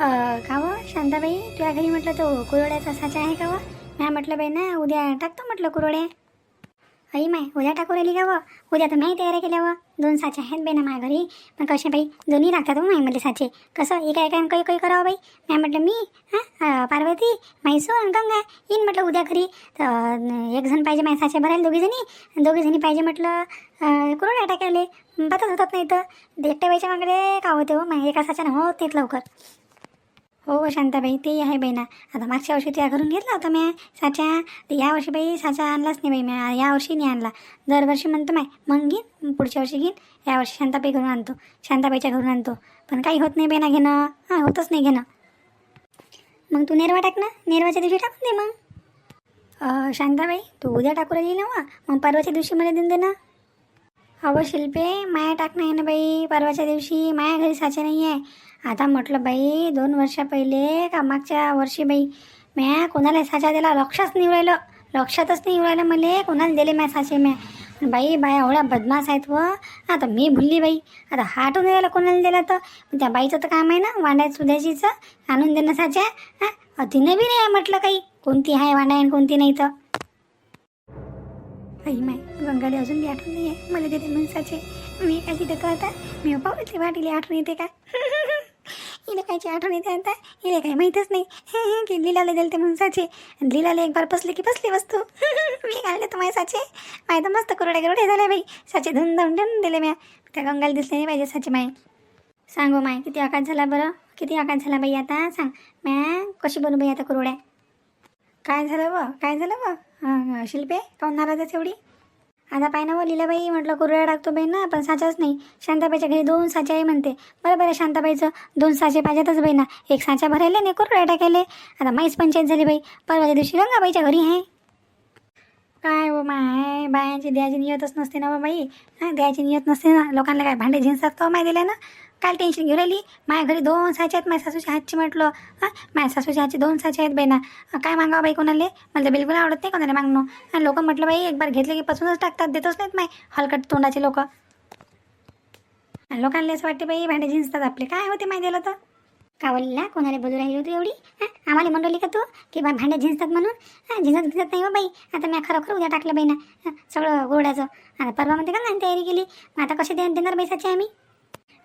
का व? शांताबाई तुझ्या घरी म्हटलं तो कुरवड्याचा साचा आहे का व? म्या म्हटलं बाई ना उद्या टाकतो म्हटलं कुरवड्या आई माय उद्या टाकू राहिली का व? उद्या तर नाही तयारी केल्या व. दोन साचे आहेत बाई ना माझ्या घरी. पण कसे बाई दोन्ही लागतात हो माईमध्ये साचे. कसं एका एका काही काही करावं बाई? म्या म्हटलं मी हां? पार्वती माईसो आणि गंगा येईन म्हटलं उद्या घरी. तर एक जण पाहिजे माझ्या साचे भरायला दोघीजणी दोघीजणी पाहिजे म्हटलं अं, कुरवड्या टाकायला. बातच होतात नाही तर एकट्या बाईच्या मागडे का होते हो माय एका साच्यानं होत नाहीत लवकर. हो शांताबाई ते आहे बाई ना. आता मागच्या वर्षी त्या घरून घेतला होता मी साच्या. तर यावर्षी बाई साचा आणलाच नाही बाई मी यावर्षी नाही आणला. दरवर्षी म्हणतो माय मग घेईन पुढच्या वर्षी घेईन यावर्षी शांताबाई घरून आणतो. शांताबाईच्या घरून आणतो. पण काही होत नाही बाई ना घेणं. हां होतच नाही घेणं. मग तू नेरवा टाक ना. नेरवाच्या दिवशी टाकून दे मग. शांताबाई तू उद्या टाकू राहिली ना वा मग परवाच्या दिवशी मला देऊन दे ना. अहो शिल्पे माया टाकणं आहे ना बाई. परवाच्या दिवशी माया घरी साचे नाही आहे आता म्हटलं बाई दोन वर्षा पहिले का मागच्या वर्षी बाई म्या कोणाला साचा दिला लक्षच नाही राहिलं लक्षातच नाही राहिलं मला कोणाला दिले म्या साचे म्या. बाई बाया एवढ्या बदमाश आहेत व आता मी भुलली बाई. आता हाटून द्यायला कोणाला दिला तर? त्या बाईचं तर काम आहे ना वांड्या सुद्याचीचं आणून देणं साच्या हां तिनं बी नाही म्हटलं काही. कोणती आहे वांड्या आणि कोणती नाही तर? आई माय गंगाले अजून बी आठवण नाही आहे मला देते मनसाचे। मी काय देतो आता मी पावले वाटीले आठवण येते का? हिला कायची आठवण येते आता? हिला काही माहीतच नाही. की लिलाला दिले ते मनसाचे. आणि लिलाला एक बार बसले की बसली वस्तू. मी घालले तर माझ्या साचे. माय तर मस्त कुरडे कुरडे झाले बाई. साचे धुन धावून ठेवून दिले म्या. त्या गंगाला दिसले नाही पाहिजे साचे माय. सांगू माय किती आकाश झाला बरं? किती आकाश झाला बाई आता? सांग. म्या कशी बनू बाई आता कुरड्या? काय झालं व? काय झालं व? हां शिल्पे काऊन नाराज आहेस एवढी? आता पाय ना व म्हटलं कुरड्या टाकतो बाई ना पण साचाच नाही. शांताबाईच्या घरी दोन साचे आहे म्हणते. बरं बरं शांताबाईचं दोन साचे पाहिजेतच बाई ना. एक साचा भरायला नाही कुरड्या टाकायले. आता माहीच पंचायत झाली बाई. परवाच्या दिवशी गंगाबाईच्या घरी आहे. काय व माय? बायांची द्यायची नियतच नसते ना हो बाई. हां द्यायची नियत नसते ना. लोकांना काय भांडे जिन्सात का हो माय दिल्या ना काय टेन्शन घेऊन राहिली. माझ्या घरी दोन साचे आहेत माझ्या सासूच्या हातची म्हटलं. हां माझ्या सासूच्या हातचे दोन साचे आहेत बाई काय मागावं बाई कोणाले? मला तर बिलकुल आवडत नाही कोणाला मागणं. आणि लोक म्हटलं बाई एक बार घेतले की पसूनच टाकतात देतच नाहीत माय हलकट तोंडाचे लोक. लोकांना असं वाटते बाई भांडे जिंसतात आपले. काय होते माहिती दिलं तर? कावलीला कोणाला बोलू राहिली होती एवढी? आम्हाला म्हणली का तू? की बा भांडे झिंजतात म्हणून? हां झिंजत झिंजत नाही हो बाई. आता मी खरोखर उद्या टाकलं बाई ना. सगळं गोडाचं आता परवा म्हणते का नाही तयारी केली? मग आता कशी दे देणार बैसाची आम्ही?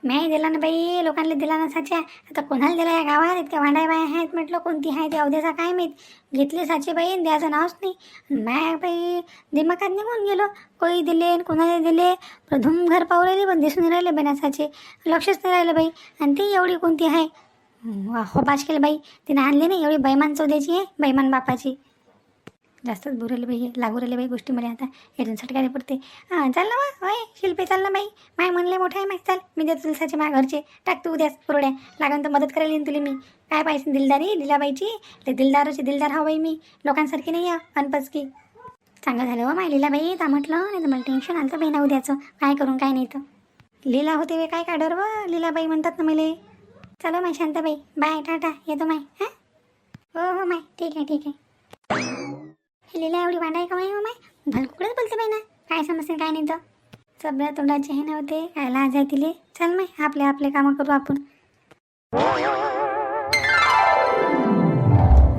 मी दिला ना बाई लोकांना दिला ना साच्या आता कोणाला दिला या गावात? इतक्या वांडाय बाया आहेत म्हटलं कोणती आहे ते? अवध्याचा काय माहीत? घेतले साचे बाई द्यायचं नावच नाही. माय बाई दिमागात निघून गेलो. कोणी दिले आणि कोणाला दिले? प्रधूम घर पाहू पण दिसून राहिले बनासाचे लक्षच नाही राहिलं बाई. आणि ती एवढी कोणती आहे? हो बाज केलं बाई. तिने आणली नाही एवढी बैमान चौद्याची आहे बैमान बापाची. जास्तच बोरायला बाई लागू राहिले बाई गोष्टी मला आता हेतून काय पडते. हां चाल ना मग. होय शिल्पे चाल ना बाई. माय म्हणले मोठं आहे माय. चाल मी देतो तुलसाचे माझ्या घरचे. टाक तू उद्याच पुरड्या लागन तर मदत करायला येईन तुला मी. काय पाहिजे दिलदारी दिलाबाईची? ते दिलदाराची दिलदार हा बाई मी. लोकांसारखी नाही आहे अनपचकी. चांगलं झालं हो माय लीलाबाई तर म्हटलं नाही तर मला टेन्शन आलं बाई ना उद्याचं. काय करून काय नाही तर. लीला होते वे काय काय डर व लीलाबाई म्हणतात ना मला. चलो माय शांताबाई. बाय टाटा. येतो माय. हां? हो हो माय. ठीक आहे ठीक आहे. हे लिहिला एवढी वांडाय का माय हो माय? बोलते बाई ना? काय समजते काय नाही तर सगळ्या तोंडाचे हे नव्हते काय लाज आहे तिले. चल माय आपले आपले कामं करू आपण.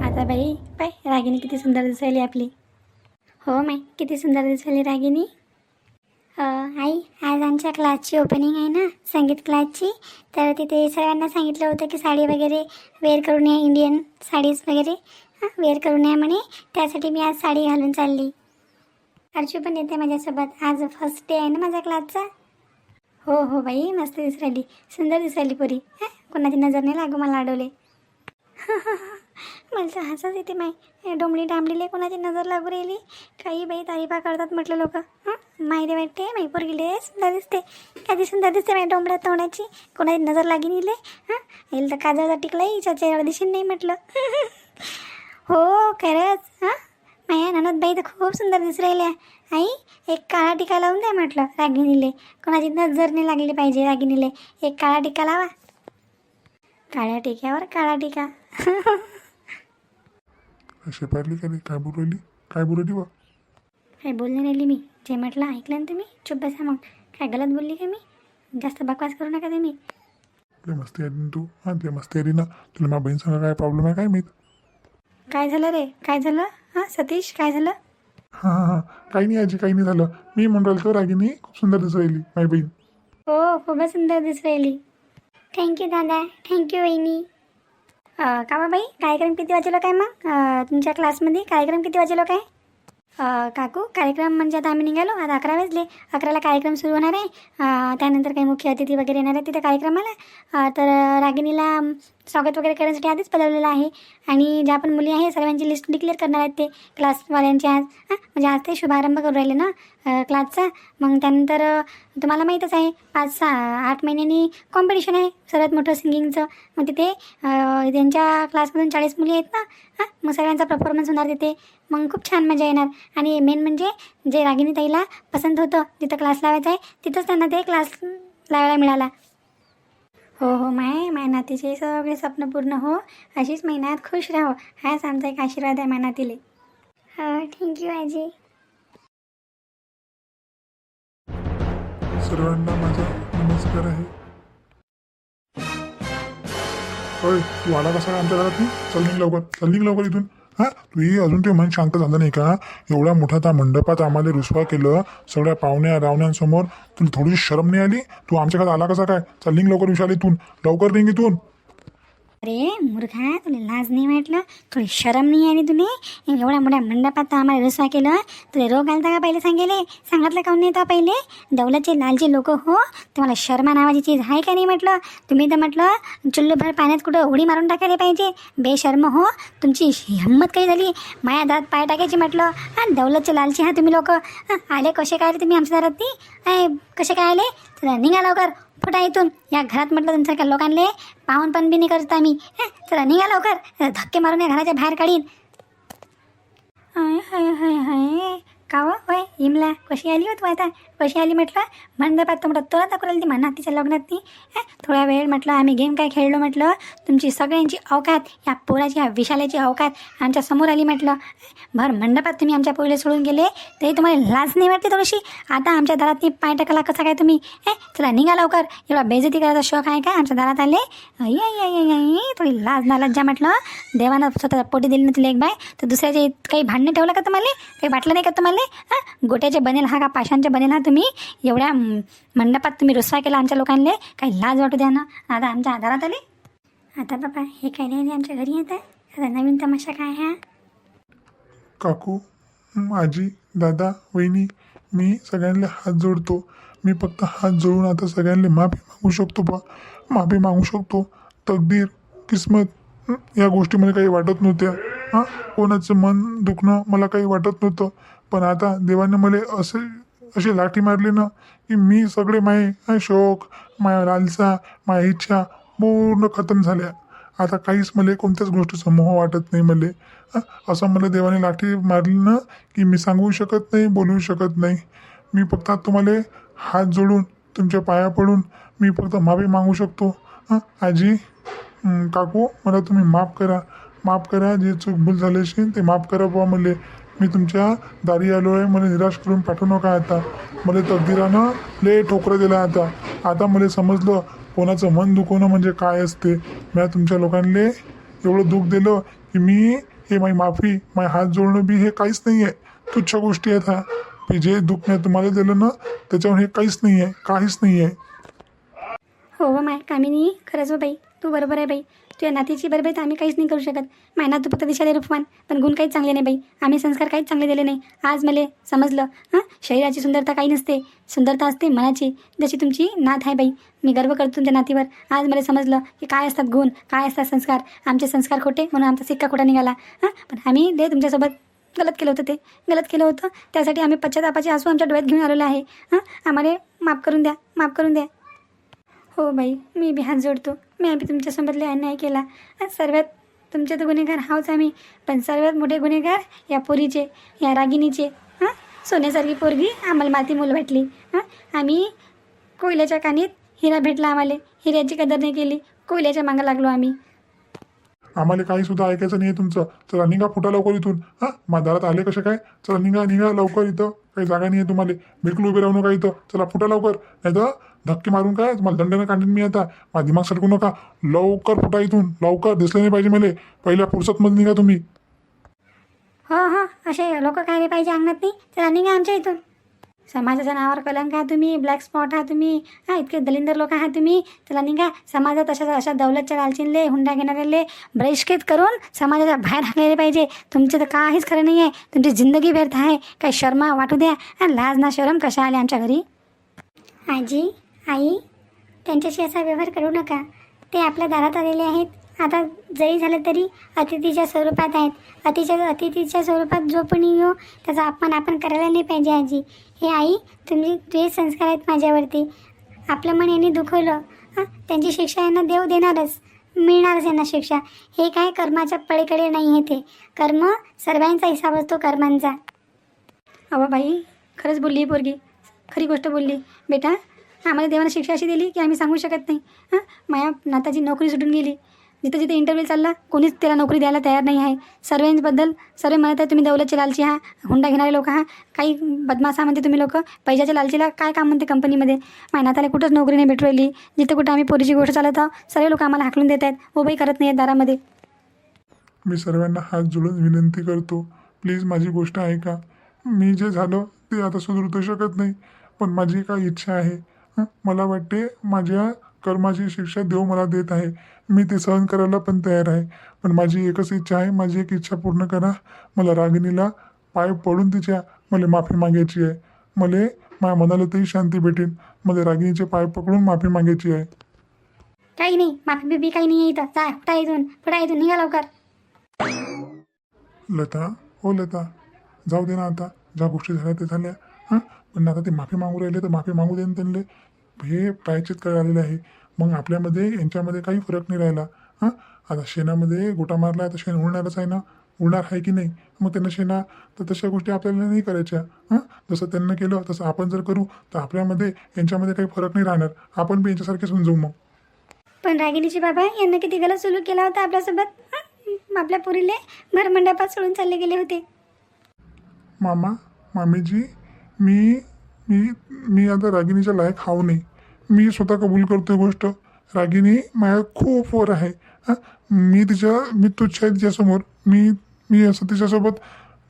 आता बाई पाय रागिनी किती सुंदर दिसायली आपली. हो माय किती सुंदर दिसायली रागिनी. आई आज आमच्या क्लासची ओपनिंग आहे ना संगीत क्लासची तर तिथे सर्वांना सांगितलं होतं की साडी वगैरे वेअर करून या इंडियन साडीज वगैरे. वेअर करू नये म्हणे. त्यासाठी मी आज साडी घालून चालली. अर्जू पण येते माझ्यासोबत. आज फर्स्ट डे आहे ना माझ्या क्लासचा हो हो बाई. मस्त दिस राहिली. सुंदर दिस पुरी. हां कोणाची नजर नाही लागू मला अडवले. मला तर हसाच येते माय हे डोंबली कोणाची नजर लागू राहिली? काही बाई तारीफा करतात म्हटलं लोक. हां माहिती वाटते? माई पोरगीले सुंदर दिसते. कधी सुंदर दिसते माझ्या डोंबड्या तोंडाची? कोणाची नजर लागीन इले? हां येईल तर काजळचा टिकला हिच्या चेहरा दिसून नाही म्हटलं. हो खरंच हां? माया ननद बाई तर खूप सुंदर दिसू राहिल्या. आई एक काळा टिका लावून द्या म्हटलं रागिनीले कोणाची नजर नाही लागली पाहिजे रागिनीले एक काळा टिका लावा. काळ्या टिक्यावर काळा टिका. असे पाहिली का नाही? काय बोलू राहिली? काय बोलू राहिली बा? काय बोलणे राहिली मी. जे म्हटलं ऐकलं ना तुम्ही? चुप बसा मग. काय गलत बोलली का मी? जास्त बकवास करू नका तुम्ही. लय मस्ती आली ना तू. हां लय मस्ती आली ना. तुला माझ्या बहीण सांगा काय प्रॉब्लेम आहे काय माहीत? काय झालं रे? काय झालं? हां सतीश काय झालं? हां हां हां. काही नाही आजी काही नाही झालं. मी म्हणून राहिलो तो रागिनी खूप सुंदर दिसू राहिली माझी बहीण. हो खूपच सुंदर दिसू राहिली. थँक्यू दादा. थँक्यू वहिनी. अं, बाई कार्यक्रम किती वाजेला काय मग? अं, तुमच्या क्लासमध्ये कार्यक्रम किती वाजेला काय? अं, काकू कार्यक्रम म्हणजे आता आम्ही निघालो आता अकरा वाजले. अकराला कार्यक्रम सुरू होणार आहे. अं, त्यानंतर काही मुख्य अतिथी वगैरे येणार आहे तिथे कार्यक्रमाला. अं, तर रागिनीला अं, स्वागत वगैरे करण्यासाठी आधीच बोलवलेलं आहे. आणि ज्या पण मुली आहे सर्वांची लिस्ट डिक्लेअर करणार आहेत ते. क्लासवाल्यांची आज हां म्हणजे आज ते शुभारंभ करू राहिले ना क्लासचा मग त्यानंतर तुम्हाला माहीतच आहे पाच सहा आठ महिन्यांनी कॉम्पिटिशन आहे सर्वात मोठं सिंगिंगचं मग तिथे त्यांच्या क्लासमधून चाळीस मुली आहेत ना हां मग सगळ्यांचा परफॉर्मन्स होणार तिथे. मग खूप छान मजा येणार. आणि मेन म्हणजे जे रागिनी ताईला पसंत होतं जिथं क्लास लावायचा आहे तिथंच त्यांना ते क्लास लावायला मिळाला. हो हो माय माय नातीचे सगळे स्वप्न पूर्ण हो. अशीच महिन्यात खुश राहो. हाच आमचा एक आशीर्वाद आहे मानातीले हो थँक्यू आजी. सर्वांना माझा नमस्कार आहे. होय तू आला कसा? आमच्या घरात चल निघ लवकर. चल निघ लवकर इथून. हां तुही अजून ते मन शांत झालं नाही का? एवढ्या मोठा त्या मंडपात आम्हाला रुसवा केलं सगळ्या पाहुण्या रावण्यांसमोर. तुला थोडीशी शरम नाही आली? तू आमच्याकडे आला कसा काय? चल निघ लवकर विशाल इथून लवकर निघ इथून. अरे मूर्खा तुला लाज नाही वाटलं? थोडी शरम नाही आली तुले? एवढ्या मोठ्या मंडपात आम्हाला रसवा केलं? तुला रोग आलता का पहिले सांगेले? सांगितलं काऊन नाही तर पहिले? दौलतचे लालचे लोक हो तुम्हाला शर्मा नावाची चीज आहे का नाही म्हटलं? तुम्ही तर म्हटलं चुल्लूभर पाण्यात कुठं उडी मारून टाकायला पाहिजे. बेशर्म हो तुमची हिंमत काही झाली? माया दात पाय टाकायची म्हटलं. हां दौलतचे लालचे हा तुम्ही लोक. आले कसे काय आले तुम्ही आमच्या दारात ती? कसे काय आले? चला निघा लवकर. फुटा इथून. या घरात म्हटलं तुमच्यासारख्या लोकांले पाहून पण बी नाही करत आम्ही. चला निघा लवकर. धक्के मारून या घराच्या बाहेर काढीन. हाय हाय हाय हाय. का हो होय हिमला कशी आली हो तू आता? कशी आली म्हटलं? मंडपात तर म्हटलं तुला तर राहिली ती म्हणा तिच्या लग्नात ती. थोडा वेळ म्हटलं आम्ही गेम काय खेळलो म्हटलं? तुमची सगळ्यांची अवकात या पोराची ह्या विशालाची अवकात आमच्यासमोर आली म्हटलं. भर मंडपात तुम्ही आमच्या पोरीला सोडून गेले तरी तुम्हाला लाज नाही वाटते थोडीशी? आता आमच्या दारात ती पाय टाकला कसा काय तुम्ही? हे चला निघा लवकर. एवढा बेजती करायचा शौक आहे का? आमच्या दारात आले? अय आई आई. थोडी लाज ना लज्जा म्हटलं देवानं स्वतः पोटी दिली ना तुला एक बाय तर दुसऱ्याचे काही भांडणे ठेवलं का तुम्हाला? काही वाटलं नाही का तुम्हाला? हां? गोट्याचे बनेल हा का पाशांचे बनेल हा तुम्ही? एवढ्या मंडपात तुम्ही रुसवा केला आमच्या लोकांना काही लाज वाटू द्या ना. आता आमच्या आधारात आले. आता बाबा हे काय नाही आमच्या घरी येत आहे. आता नवीन तमाशा काय हा? काकू आजी दादा वहिनी मी सगळ्यांना हात जोडतो. मी फक्त हात जोडून आता सगळ्यांना माफी मागू शकतो बा. माफी मागू शकतो. तकदीर किस्मत या गोष्टी मला काही वाटत नव्हत्या. हां? कोणाचं मन दुखणं मला काही वाटत नव्हतं. पण आता देवाने मला असे अशी लाठी मारली ना की मी सगळे माये शोक शौक माया लालसा माया इच्छा पूर्ण खतम झाल्या. आता काहीच मला कोणत्याच गोष्टीचा मोह वाटत नाही मला. असं मला देवाने लाठी मारली ना की मी सांगू शकत नाही बोलू शकत नाही. मी फक्त तुम्हाला हात जोडून तुमच्या पाया पडून मी फक्त माफी मागू शकतो. आजी? काकू मला तुम्ही माफ करा. माफ करा जे चूक भूल झाली असेल ते माफ करा बुवा मला. मी तुमच्या दारी आलो आहे मला निराश करून पाठवू नका आता. मला तकदीरानं लय ठोकरं दिला आता. आता मला समजलं कोणाचं मन दुखवणं म्हणजे काय असते. मी तुमच्या लोकांले एवढं दुःख दिलं की मी हे माझी माफी माझे हात जोडणं बी हे काहीच नाही आहे तुच्छ गोष्टी आहेत हा. की जे दुःख मी तुम्हाला दिलं ना त्याच्यावर हे काहीच नाही आहे काहीच नाही आहे हो हो माय कामिनी खरंच हो बाई. तू बरोबर आहे बाई. तुझ्या नातीची बरोबर तर आम्ही काहीच नाही करू शकत. माय नातू फक्त दिशाले रूपवान पण गुण काहीच चांगले नाही बाई. आम्ही संस्कार काहीच चांगले दिले नाही. आज मला समजलं हां? शरीराची सुंदरता काही नसते. सुंदरता असते मनाची. जशी तुमची नात आहे बाई. मी गर्व करतो तुमच्या नातीवर. आज मला समजलं की काय असतात गुण काय असतात संस्कार. आमचे संस्कार खोटे म्हणून आमचा सिक्का खोटा निघाला हां? पण आम्ही दे तुमच्यासोबत. गलत केलं होतं ते. गलत केलं होतं. त्यासाठी आम्ही पश्चातापाचे आसू आमच्या डोळ्यात घेऊन आलेलो आहे हां? आम्हाला माफ करून द्या माफ करून द्या. हो बाई मी बी हात जोडतो. मी आम्ही तुमच्यासोबत लय अन्याय केला. सर्वात तुमच्या तर गुन्हेगार हावच आम्ही. पण सर्वात मोठे गुन्हेगार या पोरीचे या रागिणीचे. हां? सोन्यासारखी पोरगी आम्हाला माती मूल भेटली हां? आम्ही कोयल्याच्या कानीत हिरा भेटला आम्हाला. हिऱ्याची कदर नाही केली. कोयल्याच्या मागं लागलो आम्ही. आम्हाला काही सुद्धा ऐकायचं नाही आहे तुमचं. चला निघा फुटा लवकर इथून. हां? माझ्या आले कसे काय? चला निघा निघा लवकर इथं. काही जागा नाही आहे तुम्हाला. बिलकुल उभे राहू नका इथं? चला फुटा लवकर. नाही तर धक्के मारून काय? मला दंड नाही काढीन मी आता माझा दिमाग सटकू नका. लवकर फुटा इथून. लवकर दिसलं नाही पाहिजे मला. पहिल्या फुरसतमध्ये निघा तुम्ही. हो हो. असे लोक काय पाहिजे अंगणात नाही चला निघा आमच्या इथून. समाजाच्या नावावर कलंक आहात तुम्ही. ब्लॅक स्पॉट आहात तुम्ही. हा इतके दलिंदर लोक आहात तुम्ही. चला निघा. समाजात अशा अशा दौलतच्या लालचीनले हुंडा घेणाऱ्याले बहिष्कृत करून समाजाच्या बाहेर हाकलेले पाहिजे. तुमचं तर काहीच खरं नाही आहे तुमची जिंदगी व्यर्थ आहे. काही शर्मा वाटू द्या. आणि लाज ना शरम कशा आल्या आमच्या घरी? आजी आई त्यांच्याशी असा व्यवहार करू नका. ते आपल्या दारात आलेले आहेत. आता जरी झालं तरी अतिथीच्या स्वरूपात आहेत. अतिच्या अतिथीच्या स्वरूपात जो पण येऊ त्याचा अपमान आपण करायला नाही पाहिजे आजी. हे आई तुम्ही तुझे संस्कार आहेत माझ्यावरती आपलं मन यांनी दुखवलं हां त्यांची शिक्षा यांना देव देणारच मिळणारच यांना शिक्षा. हे काय कर्माच्या पळीकडे नाही आहे ते. कर्म सर्वांचा हिसाब असतो कर्मांचा. अहो बाई खरंच बोलली पोरगी. खरी गोष्ट बोलली. बेटा आम्हाला देवानं शिक्षा अशी दिली की आम्ही सांगू शकत नाही. हां माया नाताची नोकरी सुटून गेली. जिथं जिथे इंटरव्ह्यू चालला कोणीच त्याला नोकरी द्यायला तयार नाही आहे. सर्वेंबद्दल सर्व म्हणत आहे तुम्ही दौलतचे लालची हा हुंडा घेणारे लोक हा काही बदमाशा म्हणते तुम्ही लोक पैशाच्या लालचीला काय काम म्हणते कंपनीमध्ये माझ्या नात्याला कुठंच नोकरी नाही भेटू राहिली जिथं कुठं आम्ही पोरीची गोष्ट चालत आहोत सर्व लोक आम्हाला हाकलून देत आहेत. उभंही करत नाही आहेत दारामध्ये. मी सर्वांना हात जोडून विनंती करतो. प्लीज माझी गोष्ट ऐका. मी जे झालं ते आता सुधरू शकत नाही पण माझी काय इच्छा आहे. मला वाटते माझ्या कर्माची शिक्षा देव मला देत आहे. मी ते सहन करायला पण तयार आहे. पण माझी एकच इच्छा आहे. माझी एक इच्छा पूर्ण करा. मला रागिणीला पाय पडून तिच्या मला माफी मागायची आहे. मला माझ्या मनाला तरी शांती भेटेल मला रागिणीचे पाय पकडून माफी मागायची आहे. काही नाही. माफी बिफी काही नाही इथं. जा फुटा इथून. फुटा इथून निघा लवकर. लता हो लता. जाऊ दे ना आता. ज्या गोष्टी झाल्या ते झाल्या. हां? पण आता ते माफी मागू राहिले तर माफी मागू दे ना त्यांना हे प्रायचित करायला आलेलं आहे. मग आपल्यामध्ये यांच्यामध्ये काही फरक नाही राहिला. हां? आता शेणामध्ये गोटा मारला तर शेण उडणारच आहे ना? उडणार आहे की नाही? मग त्यांना शेणा तर तशा गोष्टी आपल्याला नाही करायच्या. हां? जसं त्यांना केलं तसं आपण जर करू तर आपल्यामध्ये यांच्यामध्ये काही फरक नाही राहणार. आपण बी यांच्यासारखेच होऊन जाऊ मग. पण रागिणीची बाबा यांना किती गलत सुलूक केला होता आपल्यासोबत? आपल्या पुरीले भरमंडपात सोडून चालले गेले होते. मामा मामीजी मी मी मी आता रागिणीच्या लायक हाव नाही. मी स्वतः कबूल करतो गोष्ट. रागिणी माझ्या खूप वर आहे. हां? मी तिच्या मी तुच्छ आहे तिच्यासमोर. मी मी असं तिच्यासोबत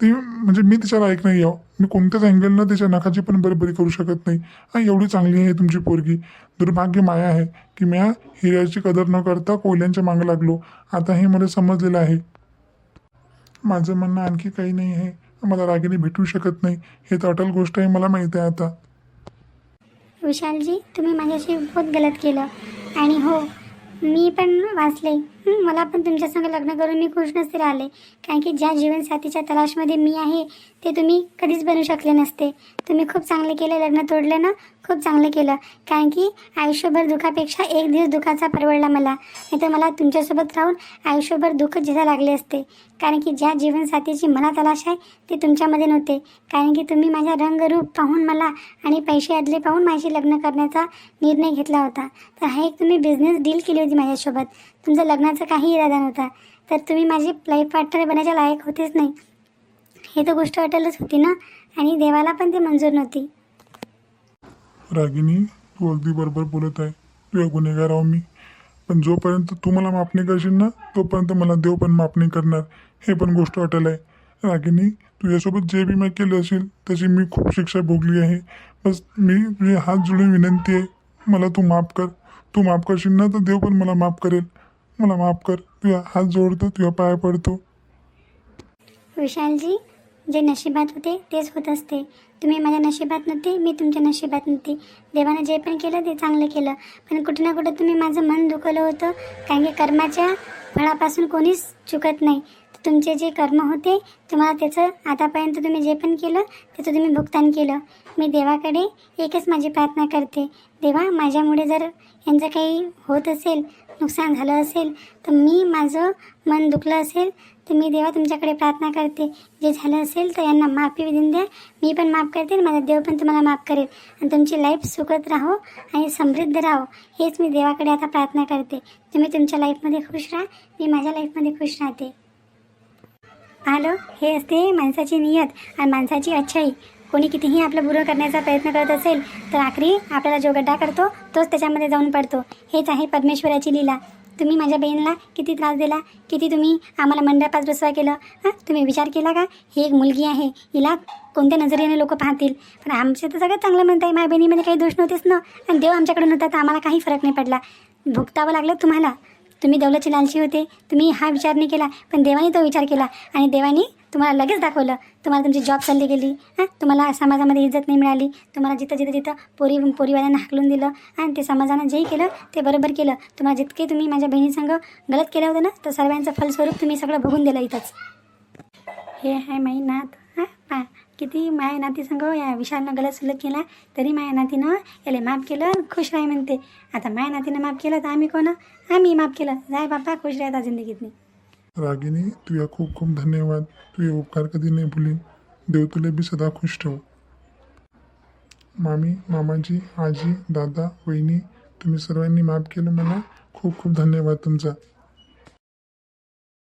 ती म्हणजे मी तिच्या लायक नाही आहो. मी कोणत्याच अँगलनं तिच्या नखाची पण बरोबरी करू शकत नाही. हां एवढी चांगली आहे तुमची पोरगी. दुर्भाग्य माया आहे की म्या हिऱ्याची कदर न करता कोयल्यांच्या मागं लागलो. आता हे मला समजलेलं आहे. माझं म्हणणं आणखी काही नाही आहे. मला रागिनी भेटू शकत नाही. हे तर अटल गोष्ट आहे मला माहीत आहे आता. विशालजी तुम्ही माझ्याशी बहुत गलत केलं. आणि हो मी पण वाचले. मला पण तुमच्या संग लग्न करून मी खुश नसते राहिले. कारण की ज्या जीवनसाथीच्या तलाशमध्ये मी आहे ते तुम्ही कधीच बनू शकले नसते. तुम्ही खूप चांगले केलं लग्न तोडलं ना? खूप चांगलं केलं. कारण की आयुष्यभर दुखापेक्षा एक दिवस दुखाचा परवडला मला. नाही तर मला तुमच्यासोबत राहून आयुष्यभर दुःख जिथं लागले असते. कारण की ज्या जीवनसाथीची मला तलाश आहे ते तुमच्यामध्ये नव्हते. कारण की तुम्ही माझ्या रंगरूप पाहून मला आणि पैसे अदले पाहून माझी लग्न करण्याचा निर्णय घेतला होता. तर हा एक तुम्ही बिझनेस डील केली होती माझ्यासोबत. तुमचं लग्नाचा काही इरादा नव्हता. तर तुम्ही माझी लाईफ पार्टनर बनायच्या लायक होतेच नाही. हे तर गोष्ट अटलच होती ना? आणि देवाला पण ते मंजूर नव्हती. रागिनी तू अगदी बरोबर बोलत आहे. तुझ्या गुन्हेगार आहो मी. पण जोपर्यंत तू मला माफ नाही करशील ना तोपर्यंत मला देव पण माफ नाही करणार. हे पण गोष्ट अटल आहे. रागिनी तुझ्यासोबत जे बी मी केलं असेल त्याची मी खूप शिक्षा भोगली आहे. बस मी तुझे हात जोडून विनंती आहे. मला तू माफ कर. तू माफ करशील ना तर देव पण मला माफ करेल. मला माफ कर. तुझ्या हात जोडतो तुझ्या पाय पडतो. विशालजी जे नशिबात होते तेच होत असते. तुम्ही माझ्या नशिबात नव्हते मी तुमच्या नशिबात नव्हते. देवानं जे पण केलं ते चांगलं केलं. पण कुठं ना कुठं तुम्ही माझं मन दुखवलं होतं. कारण की कर्माच्या फळापासून कोणीच चुकत नाही. तर तुमचे जे कर्म होते तुम्हाला त्याचं आतापर्यंत तुम्ही जे पण केलं त्याचं तुम्ही भुगतान केलं. मी देवाकडे एकच माझी प्रार्थना करते. देवा माझ्यामुळे जर यांचं काही होत असेल नुकसान झालं असेल तर मी माझं मन दुखलं असेल तर मी देवा तुमच्याकडे प्रार्थना करते. जे झालं असेल तर यांना माफी देऊन द्या. मी पण माफ करते आणि माझा देव पण तुम्हाला माफ करेल. आणि तुमची लाईफ सुखत राहो आणि समृद्ध राहो. हेच मी देवाकडे आता प्रार्थना करते. तुम्ही तुमच्या लाईफमध्ये खुश राहा मी माझ्या लाईफमध्ये खुश राहते. आलं हे असते माणसाची नियत आणि माणसाची अच्छाई. कोणी कितीही आपलं बुरं करण्याचा प्रयत्न करत असेल तर आखरी आपल्याला जो गड्डा करतो तोच त्याच्यामध्ये जाऊन पडतो. हेच आहे परमेश्वराची लीला. तुम्ही माझ्या बहिणीला किती त्रास दिला किती तुम्ही आम्हाला मंडपात रसवा केलं हां? तुम्ही विचार केला का? ही एक मुलगी आहे हिला कोणत्या नजरेने लोक पाहतील? पण आमचे तर सगळं चांगलं म्हणत आहे माझ्या बहिणीमध्ये काही दोष नव्हतेच ना. आणि देव आमच्याकडून होता तर आम्हाला काही फरक नाही पडला. भुगतावं लागलं तुम्हाला. तुम्ही दौलतची लालची होते तुम्ही हा विचार नाही केला पण देवाने तो विचार केला. आणि देवाने तुम्हाला लगेच दाखवलं तुम्हाला तुमची जॉब चालली गेली हां? तुम्हाला समाजामध्ये इज्जत नाही मिळाली तुम्हाला जिथं जिथं जिथं पोरी पोरीवाल्यांना हाकलून दिलं आणि ते समाजानं जेही केलं ते बरोबर केलं. तुम्हाला जितके तुम्ही माझ्या बहिणीसंग गलत केलं होतं ना तर सर्वांचं फलस्वरूप तुम्ही सगळं बघून दिलं इथंच. हे आहे माई नात हां? पा किती माया नातीसंग या विशालनं गलत सुलत केला तरी माया नातीनं याला माफ केलं आणि खुश राही म्हणते. आता माया नातीनं माफ केलं तर आम्ही कोण? आम्ही माफ केलं. जाय बाप्पा खुश राहता जिंदगीतनी. रागिनी तुया खूप खूप धन्यवाद. तुझे उपकार कधी नाही भुलीन. देव तुला बी सदा खुश ठेव. मामी मामाजी आजी दादा वहिनी तुम्ही सर्वांनी माफ केलं मला खूप खूप धन्यवाद तुमचा.